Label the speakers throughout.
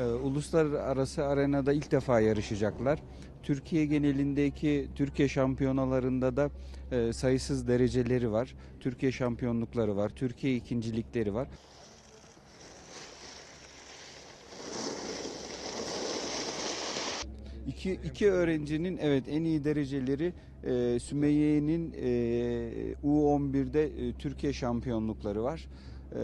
Speaker 1: Ee, uluslararası arenada ilk defa yarışacaklar. Türkiye genelindeki Türkiye şampiyonalarında da e, sayısız dereceleri var. Türkiye şampiyonlukları var. Türkiye ikincilikleri var. İki, iki öğrencinin evet en iyi dereceleri e, Sümeyye'nin e, U11'de e, Türkiye şampiyonlukları var. E,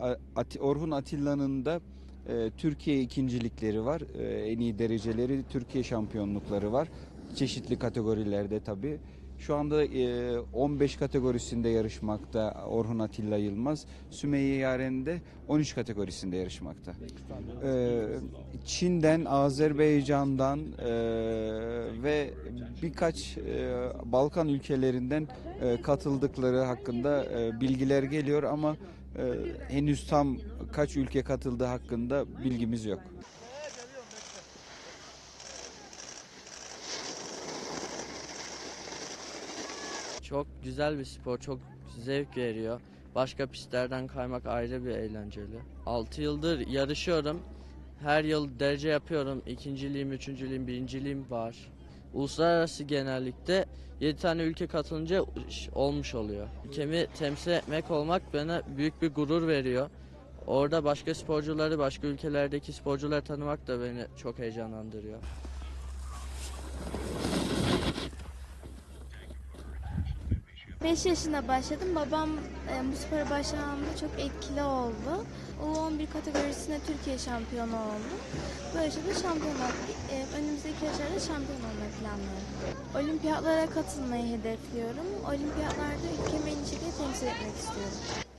Speaker 1: A- Ati- Orhun Atilla'nın da e, Türkiye ikincilikleri var. E, en iyi dereceleri Türkiye şampiyonlukları var. Çeşitli kategorilerde tabii. Şu anda e, 15 kategorisinde yarışmakta Orhun Atilla Yılmaz. Sümeyye Yaren de 13 kategorisinde yarışmakta. Ee, Çin'den, Azerbaycan'dan e, ve birkaç e, Balkan ülkelerinden e, katıldıkları hakkında e, bilgiler geliyor ama e, henüz tam kaç ülke katıldığı hakkında bilgimiz yok.
Speaker 2: Çok güzel bir spor, çok zevk veriyor. Başka pistlerden kaymak ayrı bir eğlenceli. 6 yıldır yarışıyorum. Her yıl derece yapıyorum. İkinciliğim, üçüncülüğüm, birinciliğim var. Uluslararası genellikle 7 tane ülke katılınca olmuş oluyor. Ülkemi temsil etmek olmak bana büyük bir gurur veriyor. Orada başka sporcuları, başka ülkelerdeki sporcuları tanımak da beni çok heyecanlandırıyor.
Speaker 3: Beş yaşında başladım. Babam e, bu spora başlamamda çok etkili oldu. U11 kategorisinde Türkiye şampiyonu oldu. Böylece de şampiyon olduk. E, önümüzdeki yaşlarda şampiyon olmayı planlıyorum. Olimpiyatlara katılmayı hedefliyorum. Olimpiyatlarda ülkemi en temsil etmek istiyorum.